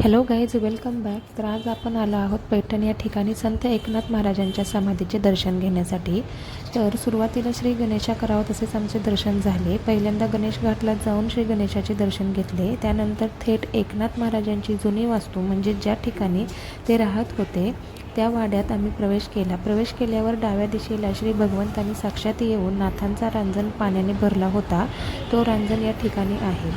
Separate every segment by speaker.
Speaker 1: Hello guys welcome back तर आज आपण आलो आहोत पैठण या ठिकाणी संत एकनाथ महाराजांच्या समाधीचे दर्शन घेण्यासाठी. तर सुरुवातीला श्री गणेशा करावं तसेच आमचे दर्शन झाले. पहिल्यांदा गणेश घाटला जाऊन श्री गणेशाचे दर्शन घेतले. त्यानंतर थेट एकनाथ महाराजांची जुनी वास्तू म्हणजे ज्या ठिकाणी ते राहत होते त्या वाड्यात आम्ही प्रवेश केला. प्रवेश केल्यावर डाव्या दिशेला श्री भगवंतांनी साक्षात येऊन नाथांचा रांजण पाण्याने भरला होता. तो रांजण या ठिकाणी आहे.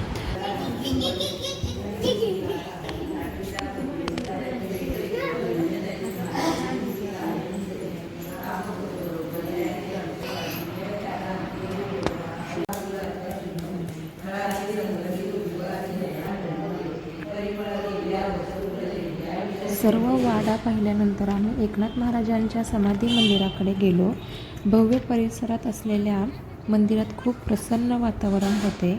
Speaker 1: सर्व वाडा पाहिल्यानंतर आम्ही एकनाथ महाराजांच्या समाधी मंदिराकडे गेलो. भव्य परिसरात असलेल्या मंदिरात खूप प्रसन्न वातावरण होते.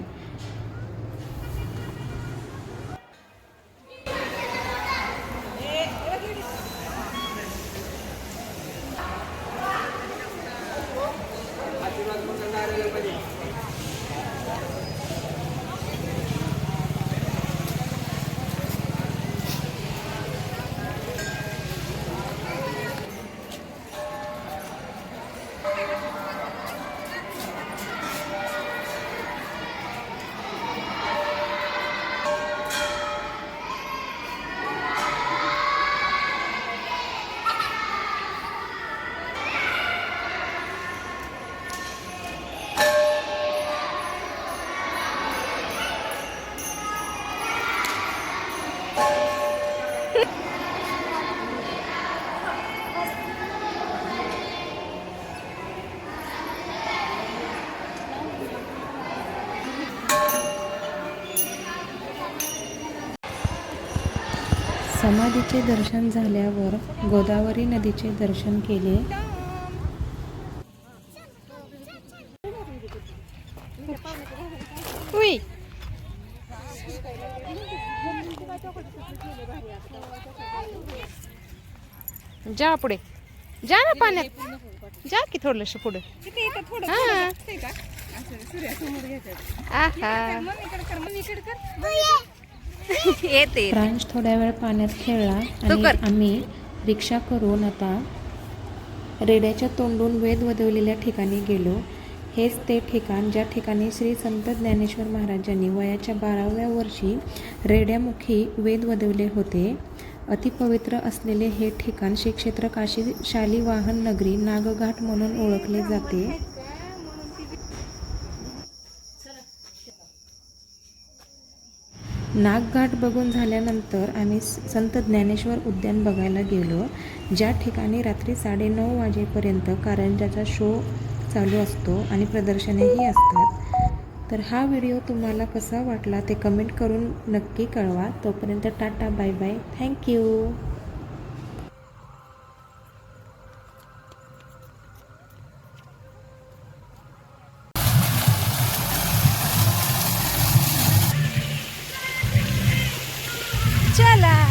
Speaker 1: समाधीचे दर्शन झाल्यावर गोदावरी नदीचे दर्शन केले.
Speaker 2: उई! जा पुढे. जा ना पाण्यात. जा की थोडस पुढे. हा. येते
Speaker 1: प्रांश थोड्या वेळ पाण्यात खेळला आणि. आम्ही रिक्षा करून आता रेड्याच्या तोंडून वेद वदवलेल्या ठिकाणी गेलो. हेच ते ठिकाण ज्या ठिकाणी श्री संत ज्ञानेश्वर महाराजांनी वयाच्या बाराव्या वर्षी रेड्यामुखी वेद वदवले होते. अतिपवित्र असलेले हे ठिकाण श्री क्षेत्र काशी शालिवाहन नगरी नागघाट म्हणून ओळखले जाते. नागघाट बघून झाल्यानंतर आम्ही संत ज्ञानेश्वर उद्यान बघायला गेलो. ज्या ठिकाणी रात्री साडेनऊ वाजेपर्यंत कारंजाचा शो चालू असतो आणि प्रदर्शनेही असतात. तर हा व्हिडिओ तुम्हाला कसा वाटला ते कमेंट करून नक्की कळवा. तोपर्यंत टाटा बाय बाय. थँक्यू
Speaker 2: चला.